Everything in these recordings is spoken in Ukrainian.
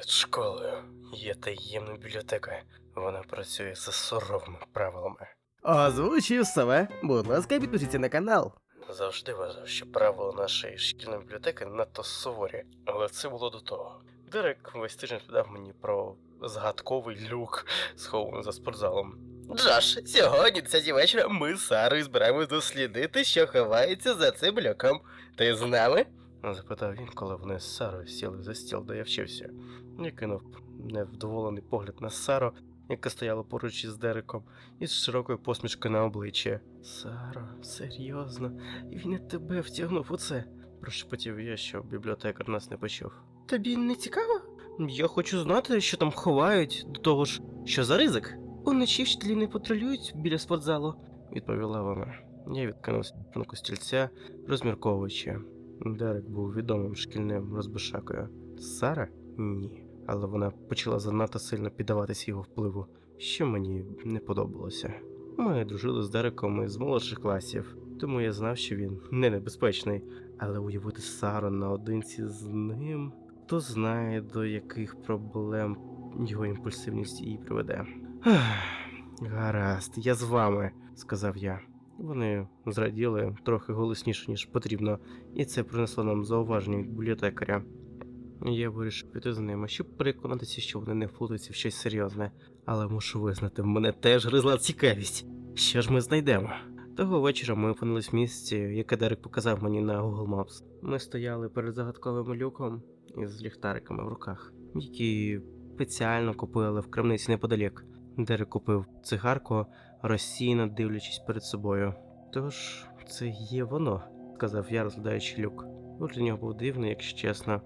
Під школою є таємна бібліотека. Вона працює за суровими правилами. Озвучив сове. Будь ласка, підпишіться на канал. Завжди вважав, що правила нашої шкільної бібліотеки надто суворі, але це було до того. Дерек весь тиждень розповідав мені про згадковий люк, схований за спортзалом. Джош, сьогодні, ця вечора, ми з Сарою збираємось дослідити, що ховається за цим люком. Ти з нами? запитав він, коли вони з Сарою сіли за стіл, де я вчився. Я кинув невдоволений погляд на Сару, яка стояла поруч із Дереком, із широкою посмішкою на обличчі. Саро, серйозно, він і тебе втягнув у це. Прошепотів я, що бібліотекар нас не почув. Тобі не цікаво? Я хочу знати, що там ховають, до того ж, що за ризик. Уночі вчителі не патрулюють біля спортзалу, відповіла вона. Я відкинувся на стільця, розмірковуючи. Дерек був відомим шкільним розбишакою. Сара? Ні. Але вона почала занадто сильно піддаватися його впливу, що мені не подобалося. Ми дружили з Дереком із молодших класів, тому я знав, що він не небезпечний. Але уявити Сару наодинці з ним, хто знає, до яких проблем його імпульсивність її приведе. Гаразд, я з вами, сказав я. Вони зраділи трохи голосніше, ніж потрібно, і це принесло нам зауваження від бібліотекаря. Я вирішив піти за ними, щоб переконатися, що вони не вплутаються в щось серйозне, але мушу визнати, мене теж гризла цікавість. Що ж ми знайдемо? Того вечора ми опинились в місці, яке Дерек показав мені на Google Maps. Ми стояли перед загадковим люком із ліхтариками в руках, які спеціально купили в крамниці неподалік. Дерек купив цигарку, розсійно дивлячись перед собою. Тож, це є воно, сказав я, розглядаючи люк. У нього був дивний, якщо чесно.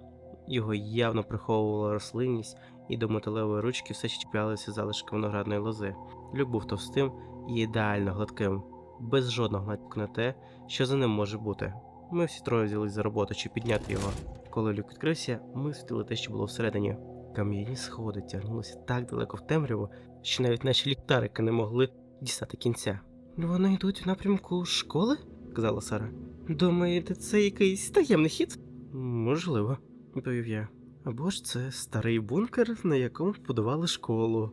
Його явно приховувала рослинність, і до металевої ручки все ще чіплялися залишки виноградної лози. Люк був товстим і ідеально гладким, без жодного натяку на те, що за ним може бути. Ми всі троє взялись за роботу, щоб підняти його. Коли люк відкрився, ми світили те, що було всередині. Кам'яні сходи тягнулися так далеко в темряву, що навіть наші ліхтарики не могли дістати кінця. Вони йдуть в напрямку школи? сказала Сара. Думаєте, це якийсь таємний хід? Можливо, відповів я. Або ж це старий бункер, на якому будували школу.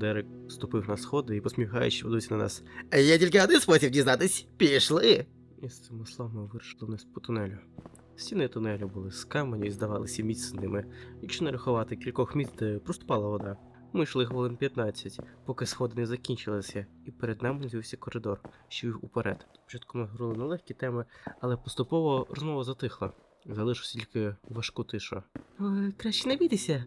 Дерек ступив на сходи і посміхаючи ведуться на нас. Є тільки один спосіб дізнатись. Пішли. І з цими словами вирушили вниз по тунелю. Стіни тунелю були з каменю і здавалися міцними, якщо не рахувати кількох місць, де проступала вода. Ми йшли хвилин 15, поки сходи не закінчилися, і перед нами з'явився коридор, що вів уперед. Спочатку ми говорили на легкі теми, але поступово розмова затихла. Залишився тільки важку тишу. Краще не бійтеся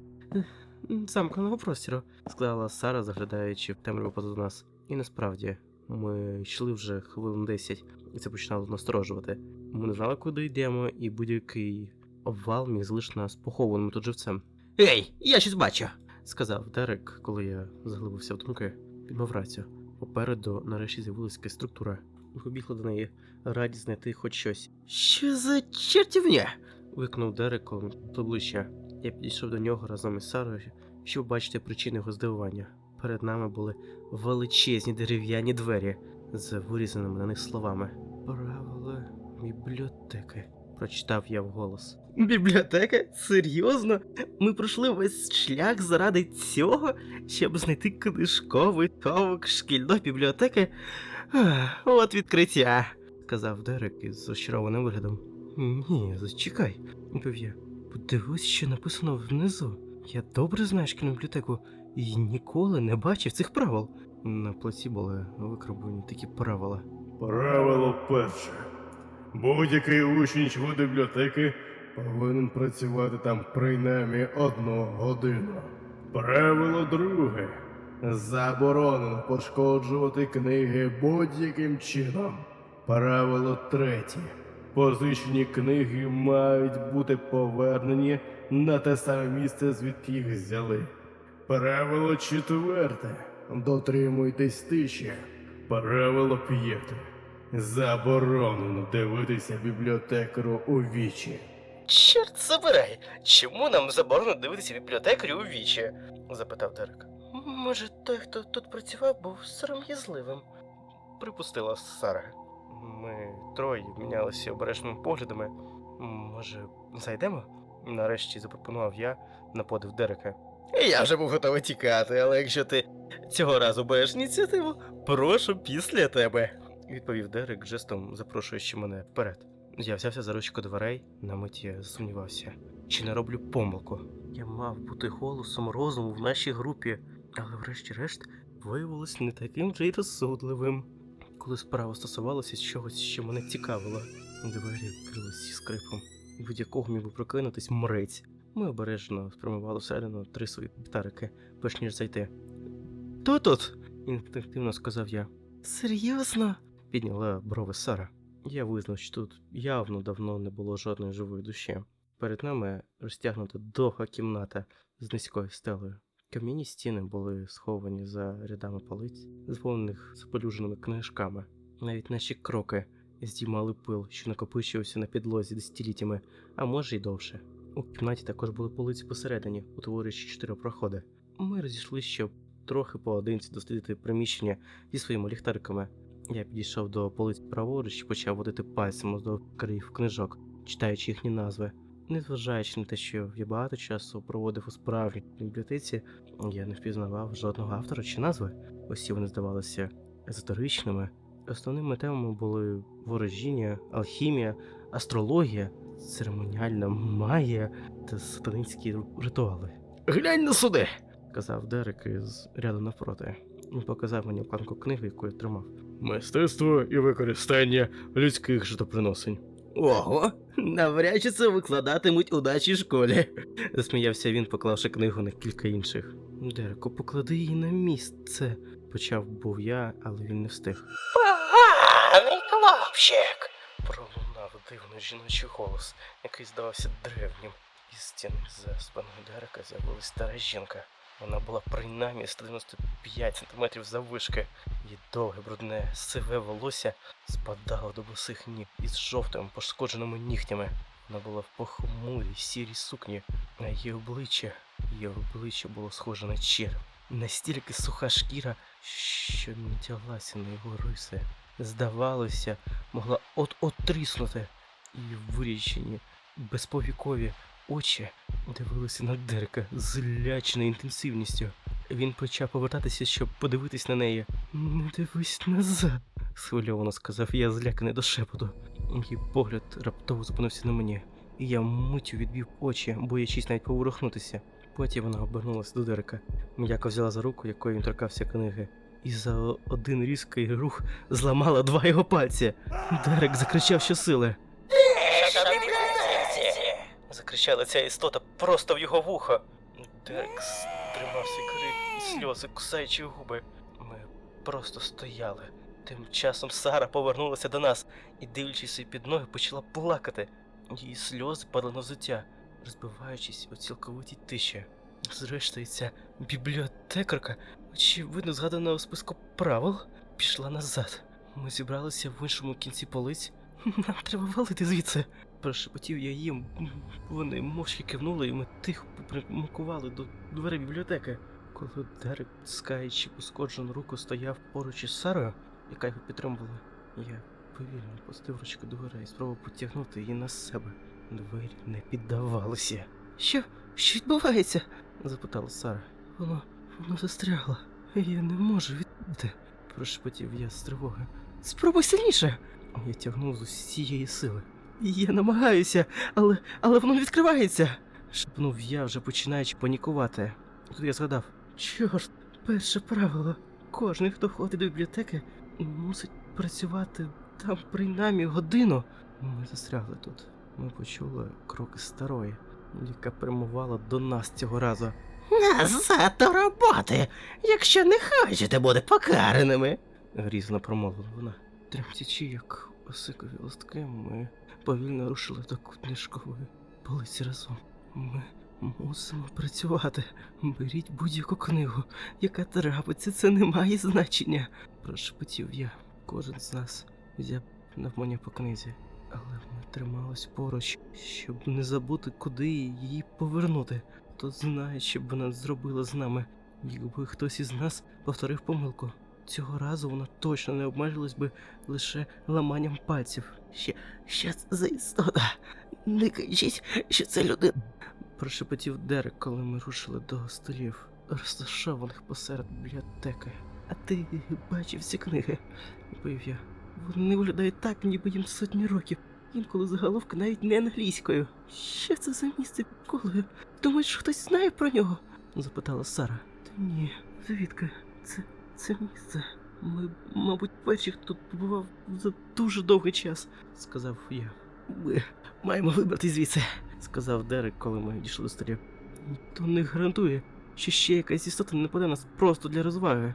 замкненого простіру, сказала Сара, заглядаючи в темряву позаду нас. І насправді, ми йшли вже хвилин 10, і це починало насторожувати. Ми не знали, куди йдемо, і будь-який обвал міг залишити нас похованим тут живцем. Ей, я щось бачу, сказав Дерек, коли я заглибився в думки. Він мав рацію. Попереду нарешті з'явилася якась структура. Ми побігли до неї, раді знайти хоч щось. Що за чертівня? викнув Дерек, коли ми підійшли ближче. Я підійшов до нього разом із Сарою, щоб бачити причини його здивування. Перед нами були величезні дерев'яні двері з вирізаними на них словами. Правила бібліотеки, прочитав я вголос. Бібліотека? Серйозно? Ми пройшли весь шлях заради цього, щоб знайти книжковий товк шкільної бібліотеки. От відкриття, сказав Дерек із розчарованим виглядом. Ні, зачекай, відповів я. Подивись, що написано внизу. Я добре знаю шкільну і ніколи не бачив цих правил. На плаці були викарбувані такі правила. Правило перше. Будь-який учень чи бібліотеки повинен працювати там принаймні одну годину. Правило друге. Заборонено пошкоджувати книги будь-яким чином. Правило третє. Позичені книги мають бути повернені на те саме місце, звідки їх взяли. Правило четверте. Дотримуйтесь тиші. Правило п'яте. Заборонено дивитися бібліотекару у вічі. Чорт забирай! Чому нам заборонено дивитися бібліотекарю у вічі? запитав Дерек. Може, той, хто тут працював, був сором'язливим, припустила Сара. Ми троє мінялися обережними поглядами. Може, зайдемо? Нарешті запропонував я на подив Дерека. Я вже був готовий тікати, але якщо ти цього разу береш ініціативу, прошу після тебе. Відповів Дерек, жестом запрошуючи мене вперед. Я взявся за ручку дверей, на миті я засумнівався. Чи не роблю помилку? Я мав бути голосом розуму в нашій групі, але врешті-решт виявилось не таким вже й розсудливим. Коли справа стосувалася чогось, що мене цікавило, двері відкрились зі скрипом, від якого міг би прокинутись мрець. Ми обережно спрямували всередину три свої гітарики, перш ніж зайти. Хто тут? інстинктивно сказав я. Серйозно? підняла брови Сара. Я визнав, що тут явно давно не було жодної живої душі. Перед нами розтягнута довга кімната з низькою стелею. Кам'яні стіни були сховані за рядами полиць, заповнених запелюженими книжками. Навіть наші кроки здіймали пил, що накопичувався на підлозі десятиліттями, а може й довше. У кімнаті також були полиці посередині, утворюючи чотири проходи. Ми розійшли, щоб трохи поодинці дослідити приміщення зі своїми ліхтариками. Я підійшов до полиць праворуч і почав водити пальцем до країв книжок, читаючи їхні назви. Незважаючи на те, що я багато часу проводив у справжній бібліотеці, я не впізнавав жодного автора чи назви. Усі вони здавалися езотеричними. Основними темами були ворожіння, алхімія, астрологія, церемоніальна магія та сатанинські ритуали. Глянь на суди! Казав Дерек із ряду навпроти. Він показав мені планку книги, яку я тримав. Мистецтво і використання людських житоприносень. Ого, навряд чи це викладатимуть у нашій школі. Засміявся він, поклавши книгу на кілька інших. Дереко, поклади її на місце. Почав був я, але він не встиг. Поганий хлопчик. Пролунав дивний жіночий голос, який здавався древнім. Із стіни за спиною Дерека з'явилась стара жінка. Вона була принаймні 195 сантиметрів заввишки. Її довге, брудне, сиве волосся спадало до босих ніг із жовтими пошкодженими нігтями. Вона була в похмурій сірій сукні, а її обличчя, її обличчя було схоже на череп. Настільки суха шкіра, що не тяглася на його риси. Здавалося, могла от-от тріснути, і вирічені, безповікові очі дивилися на Дерека з лячною інтенсивністю. Він почав повертатися, щоб подивитись на неї. Не дивись назад, схвильовано сказав я, зляканий до шепоту. Її погляд раптово зупинився на мені, і я миттю відбив очі, боячись навіть поворухнутися. Потім вона обернулася до Дерека, м'яко взяла за руку, якою він торкався книги, і за один різкий рух зламала два його пальці. Дерек закричав щосили. Закричала ця істота просто в його вухо. Дерек стримав свій крик і сльози, кусаючи губи. Ми просто стояли. Тим часом Сара повернулася до нас і, дивлячись під ноги, почала плакати. Її сльози падали на взуття, розбиваючись у цілковитій тиші. Зрештою, ця бібліотекарка, очевидно, згадана у списку правил, пішла назад. Ми зібралися в іншому кінці полиць. Нам треба валити звідси. Прошепотів я їм. Вони мовчки кивнули, і ми тихо попрямували до дверей бібліотеки. Коли Дерек, скаючи пошкоджену руку, стояв поруч із Сарою, яка його підтримувала, я повільно пустив ручку дверей і спробував потягнути її на себе. Двері не піддавалися. Що? Що відбувається? запитала Сара. Воно воно застрягло. Я не можу відкрити. Прошепотів я з тривоги. Спробуй сильніше. Я тягнув з усієї сили. Я намагаюся, але але воно не відкривається. шепнув я, вже починаючи панікувати. Тут я згадав: чорт, перше правило. Кожен, хто входить до бібліотеки, мусить працювати там принаймні годину. Ми застрягли тут. Ми почули кроки старої, яка прямувала до нас цього разу. Назад до роботи, якщо не хочете бути покараними. грізно промовила вона. Тремтячи, як осикові листки, ми повільно рушили до книжкової полиці разом. Ми мусимо працювати. Беріть будь-яку книгу, яка трапиться, це не має значення. Прошепотів я. Кожен з нас взяв навмання по книзі, але ми тримались поруч, щоб не забути, куди її повернути. Хто знає, що б вона зробила з нами, якби хтось із нас повторив помилку. Цього разу вона точно не обмежилась би лише ламанням пальців. Що це за істота? Не кажіть, що це людина. Прошепотів Дерек, коли ми рушили до столів, розташованих посеред бібліотеки. А ти бачив ці книги? відповів я. Вони виглядають так, ніби їм сотні років. Інколи заголовки навіть не англійською. Що це за місце колою? Думаєш, хтось знає про нього? запитала Сара. Та ні, звідки? Це це місце. Ми, мабуть, перші, хто побував за дуже довгий час, сказав я. Ми маємо вибрати звідси, сказав Дерек, коли ми дійшли до столів. Ніхто не гарантує, що ще якась істота не нападе нас просто для розваги.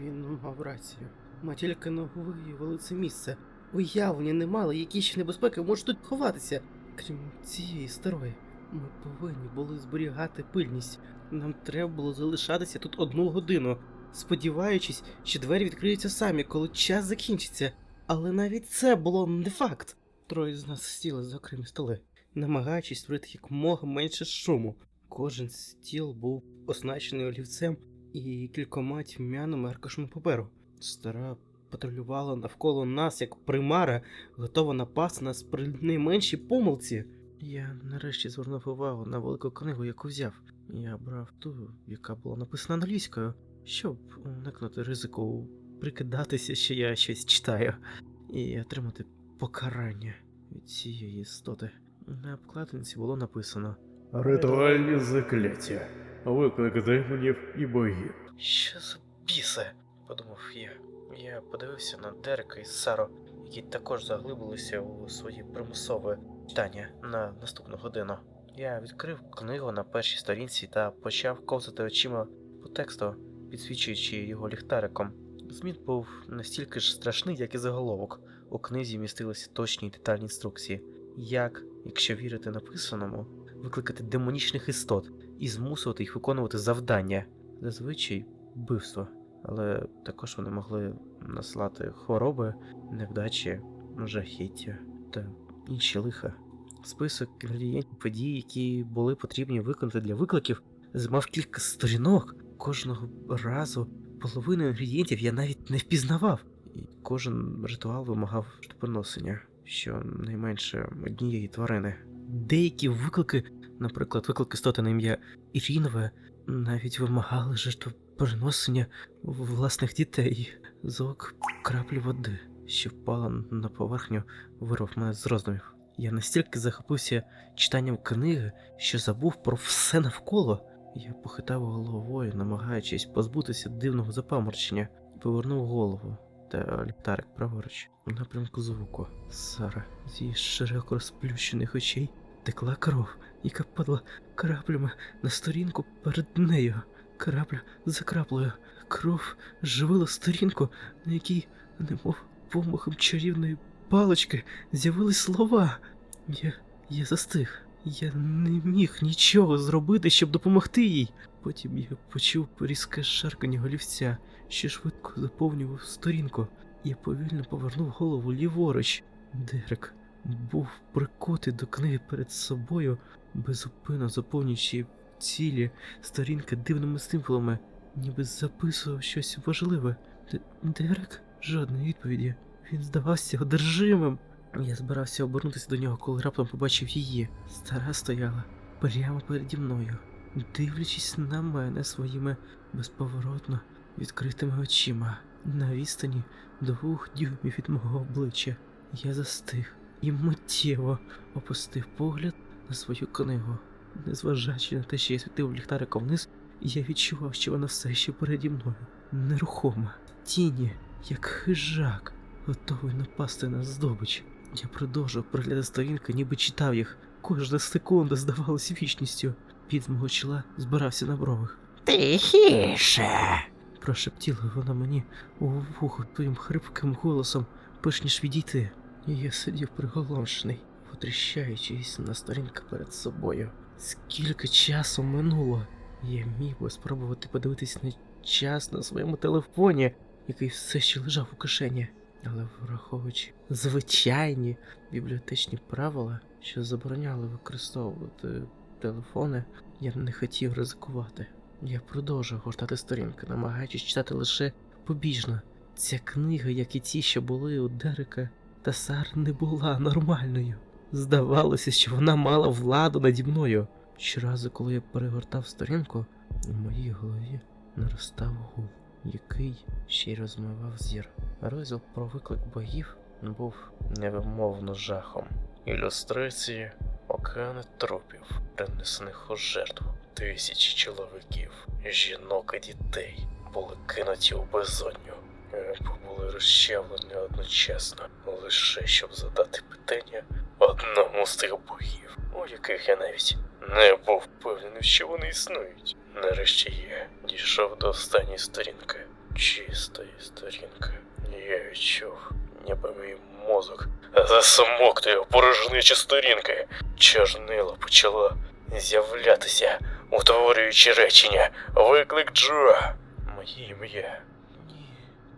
Він мав рацію. Ми тільки но виявили це місце. Уявлення не мали, які ще небезпеки можуть тут ховатися. Крім цієї старої, ми повинні були зберігати пильність. Нам треба було залишатися тут одну годину, сподіваючись, що двері відкриються самі, коли час закінчиться. Але навіть це було не факт. Троє з нас сіли за окремі столи, намагаючись створити якомога менше шуму. Кожен стіл був оснащений олівцем і кількома тьмяними аркушами паперу. Стара патрулювала навколо нас, як примара, готова напасти нас при найменшій помилці. Я нарешті звернув увагу на велику книгу, яку взяв. Я брав ту, яка була написана англійською, щоб уникнути ризику прикидатися, що я щось читаю, і отримати покарання від цієї істоти. На обкладинці було написано Ритуальні закляття. Виклик демонів і богів. Що за біси? подумав я. Я подивився на Дерека і Сару, які також заглибилися у свої примусові читання на наступну годину. Я відкрив книгу на першій сторінці та почав ковзати очима по тексту, підсвічуючи його ліхтариком. Зміст був настільки ж страшний, як і заголовок. У книзі містилися точні й детальні інструкції, як, якщо вірити написаному, викликати демонічних істот і змусувати їх виконувати завдання, зазвичай вбивство, але також вони могли наслати хвороби, невдачі, жахіття та інші лиха. Список інгредієнтів подій, які були потрібні виконати для викликів, мав кілька сторінок. Кожного разу половину інгредієнтів я навіть не впізнавав, і кожен ритуал вимагав приносення, що найменше однієї тварини. Деякі виклики, наприклад, виклик істоти на ім'я Ірінове, навіть вимагали жертвоприносення власних дітей. Звук краплі води, що впала на поверхню, вирвав мене з роздумів. Я настільки захопився читанням книги, що забув про все навколо. Я похитав головою, намагаючись позбутися дивного запаморчення, повернув голову та ліхтарик праворуч у напрямку звуку. Сара з її широко розплющених очей текла кров, яка падала краплями на сторінку перед нею. Крапля за краплею. Кров живила сторінку, на якій, немов помахом чарівної палички, з'явились слова. Я. я застиг. Я не міг нічого зробити, щоб допомогти їй. Потім я почув різке шаркання голівця, що швидко заповнював сторінку. Я повільно повернув голову ліворуч. Дерек був прикутий до книги перед собою, безупинно заповнюючи цілі сторінки дивними символами, ніби записував щось важливе. Д- Дерек? Жодної відповіді. Він здавався одержимим. Я збирався обернутися до нього, коли раптом побачив її. Стара стояла прямо переді мною, дивлячись на мене своїми безповоротно відкритими очима. На відстані двох дюймів від мого обличчя. Я застиг і миттєво опустив погляд на свою книгу. Незважаючи на те, що я світив ліхтариком вниз, я відчував, що вона все ще переді мною. Нерухома. Тіні, як хижак, готовий напасти на здобич. Я продовжував приглядати сторінки, ніби читав їх. Кожна секунда здавалась вічністю. Під мого чола збирався на бровах. Тихіше. прошептіла вона мені у вухо твоїм хрипким голосом, перш ніж відійти. І я сидів приголомшений, потріщаючись на сторінки перед собою. Скільки часу минуло? Я міг би спробувати подивитись на час на своєму телефоні, який все ще лежав у кишені. Але враховуючи звичайні бібліотечні правила, що забороняли використовувати телефони, я не хотів ризикувати. Я продовжував гортати сторінки, намагаючись читати лише побіжно. Ця книга, як і ті, що були у Дерека та Сар, не була нормальною. Здавалося, що вона мала владу наді мною. Щоразу, коли я перегортав сторінку, у моїй голові наростав гул, який ще й розмивав зір. Розділ про виклик богів був невимовно жахом. Ілюстрації океани трупів, принесених у жертву. Тисячі чоловіків, жінок і дітей були кинуті у безодню, були розчавлені одночасно, лише щоб задати питання одному з тих богів, у яких я навіть не був впевнений, що вони існують. Нарешті я дійшов до останньої сторінки, чистої сторінки. Я відчув, ніби мій мозок засмоктує порожничі сторінки. Чорнило почало з'являтися, утворюючи речення Виклик Джо. Моє ім'я. Ні,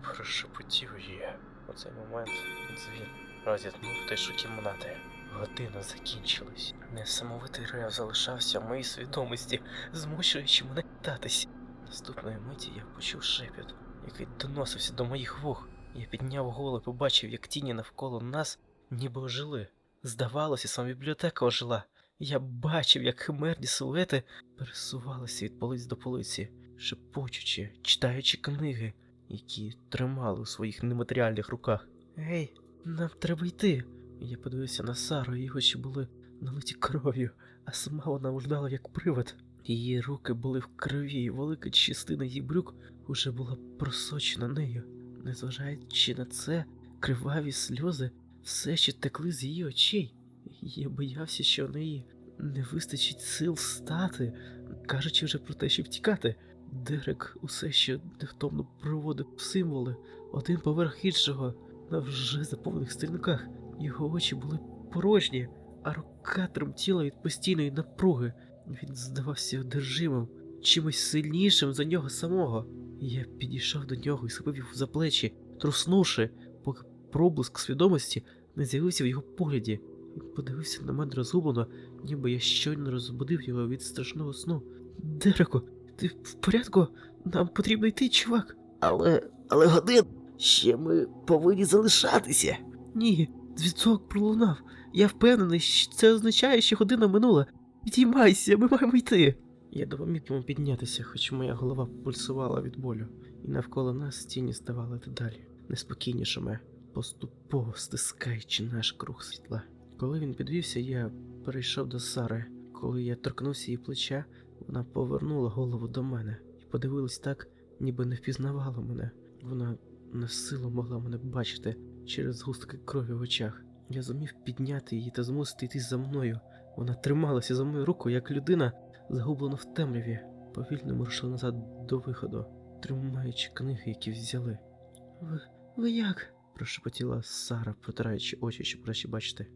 Прошепотів я. У цей момент дзвін розітнув тишу кімнати. Година закінчилась. Несамовитий рев залишався в моїй свідомості, змушуючи мене татись. Наступної миті я почув шепіт, який доносився до моїх вух. Я підняв голову і побачив, як тіні навколо нас ніби ожили. Здавалося, сама бібліотека ожила. Я бачив, як химерні силуети пересувалися від полиць до полиці, шепочучи, читаючи книги, які тримали у своїх нематеріальних руках. Гей, нам треба йти. Я подивився на Сару, її очі були налиті кров'ю, а сама вона виглядала як привид. Її руки були в крові, і велика частина її брюк уже була просочена нею. Незважаючи на це, криваві сльози все ще текли з її очей. Я боявся, що в неї не вистачить сил стати, кажучи вже про те, щоб втікати. Дерек усе ще невтомно проводив символи один поверх іншого на вже заповнених сторінках. Його очі були порожні, а рука тремтіла від постійної напруги. Він здавався одержимим, чимось сильнішим за нього самого. Я підійшов до нього і схопив його за плечі, труснувши, поки проблиск свідомості не з'явився в його погляді. Він подивився на мене розгублено, ніби я щойно розбудив його від страшного сну. Дереко, ти в порядку? Нам потрібно йти, чувак. Але. але годин. Ще ми повинні залишатися. Ні, дзвінок пролунав. Я впевнений, що це означає, що година минула. Підіймайся, ми маємо йти. Я допоміг йому піднятися, хоч моя голова пульсувала від болю, і навколо нас тіні ставали дедалі неспокійнішими, поступово стискаючи наш круг світла. Коли він підвівся, я перейшов до Сари. Коли я торкнувся її плеча, вона повернула голову до мене і подивилась так, ніби не впізнавала мене. Вона на силу могла мене бачити через згустки крові в очах. Я зумів підняти її та змусити йти за мною. Вона трималася за мою руку, як людина, загублена в темряві. Повільно ми рушили назад до виходу, тримаючи книги, які взяли. Ви, ви як? прошепотіла Сара, протираючи очі, щоб краще бачити.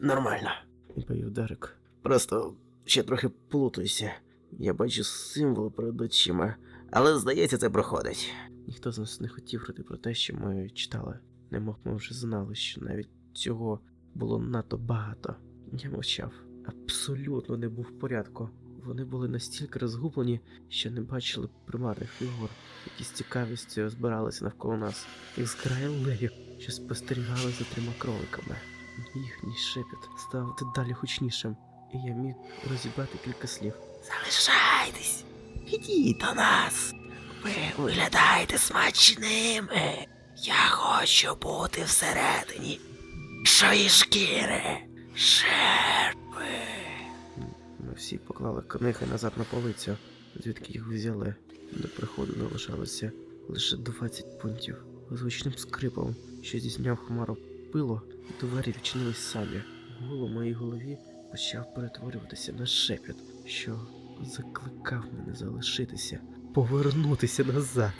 Нормально. Відповів Дерек. Просто ще трохи плутаюся. Я бачу символ перед очима, але здається, це проходить. Ніхто з нас не хотів говорити про те, що ми читали. Немов ми вже знали, що навіть цього було надто багато. Я мовчав. Абсолютно не був в порядку. Вони були настільки розгублені, що не бачили примарних фігур, які з цікавістю збиралися навколо нас, як зграя левів, що спостерігали за трьома кроликами. Їхній шепіт став дедалі гучнішим, і я міг розібрати кілька слів. Залишайтесь. Ідіть до нас. Ви виглядаєте смачними. Я хочу бути всередині. Шої шкіри. Шерпи. Ми всі поклали книги назад на полицю, звідки їх взяли. До приходу не лише 20 пунктів. З скрипом, що здійсняв хмару пило, двері відчинились самі. Гул у моїй голові почав перетворюватися на шепіт, що закликав мене залишитися, повернутися назад.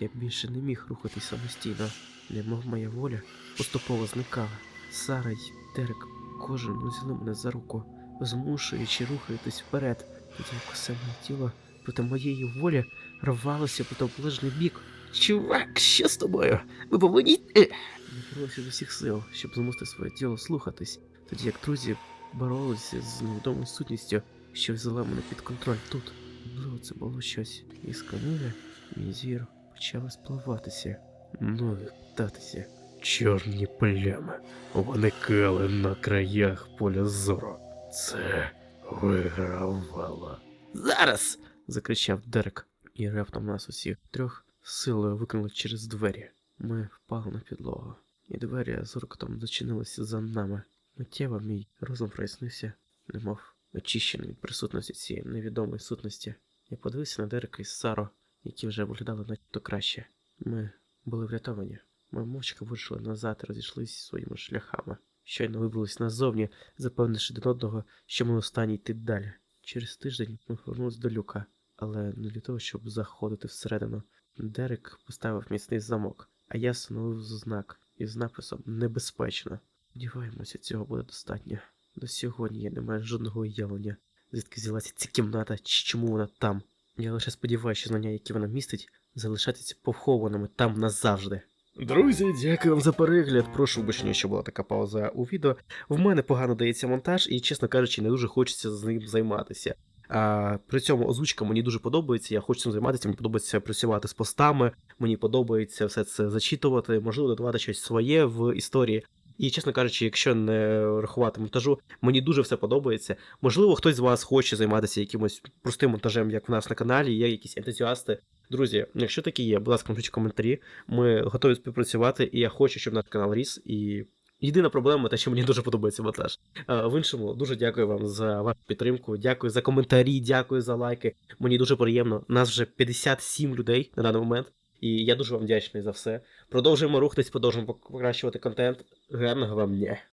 Я більше не міг рухатись самостійно, немов моя воля поступово зникала. Сара й Дерек кожен взяли мене за руку змушуючи рухатись вперед, тоді як усе моє тіло проти моєї волі рвалося по протилежний бік. Чувак, що з тобою? Ми повинні йти. З усіх сил, щоб змусити своє тіло слухатись, тоді як друзі боролися з невідомою сутністю, що взяла мене під контроль тут. Можливо, це було щось із книги, мій зір почав спливатися, ноги птатися. чорні плями виникали на краях поля зору. Це вигравало. Зараз. закричав Дерек, і раптом нас усіх трьох силою викинули через двері. Ми впали на підлогу, і двері з уркотом зачинилися за нами. Миттєво мій розум прояснився, немов очищений від присутності цієї невідомої сутності. Я подивився на Дерека і Сару, які вже виглядали начебто краще. Ми були врятовані. Ми мовчки вирушили назад розійшлися своїми шляхами. Щойно вибрались назовні, запевнивши один одного, що ми останні йти далі. Через тиждень ми повернулися до люка, але не для того, щоб заходити всередину. Дерек поставив міцний замок, а я встановив знак із написом Небезпечно. Сподіваємося, цього буде достатньо. До сьогодні я не маю жодного уявлення, звідки взялася ця кімната чи чому вона там. Я лише сподіваюся, що знання, які вона містить, залишатися похованими там назавжди. Друзі, дякую вам за перегляд. Прошу вибачення, що була така пауза у відео. В мене погано дається монтаж, і, чесно кажучи, не дуже хочеться з ним займатися. А, при цьому озвучка мені дуже подобається. Я хочу цим займатися. Мені подобається працювати з постами. Мені подобається все це зачитувати, можливо, додавати щось своє в історії. І, чесно кажучи, якщо не рахувати монтажу, мені дуже все подобається. Можливо, хтось з вас хоче займатися якимось простим монтажем, як в нас на каналі, є якісь ентузіасти. Друзі, якщо такі є, будь ласка, напишіть коментарі. Ми готові співпрацювати, і я хочу, щоб наш канал ріс. І єдина проблема те, що мені дуже подобається монтаж. В іншому, дуже дякую вам за вашу підтримку. Дякую за коментарі, дякую за лайки. Мені дуже приємно. Нас вже 57 людей на даний момент. І я дуже вам вдячний за все. Продовжуємо рухатись, продовжуємо покращувати контент. Гарного вам дня!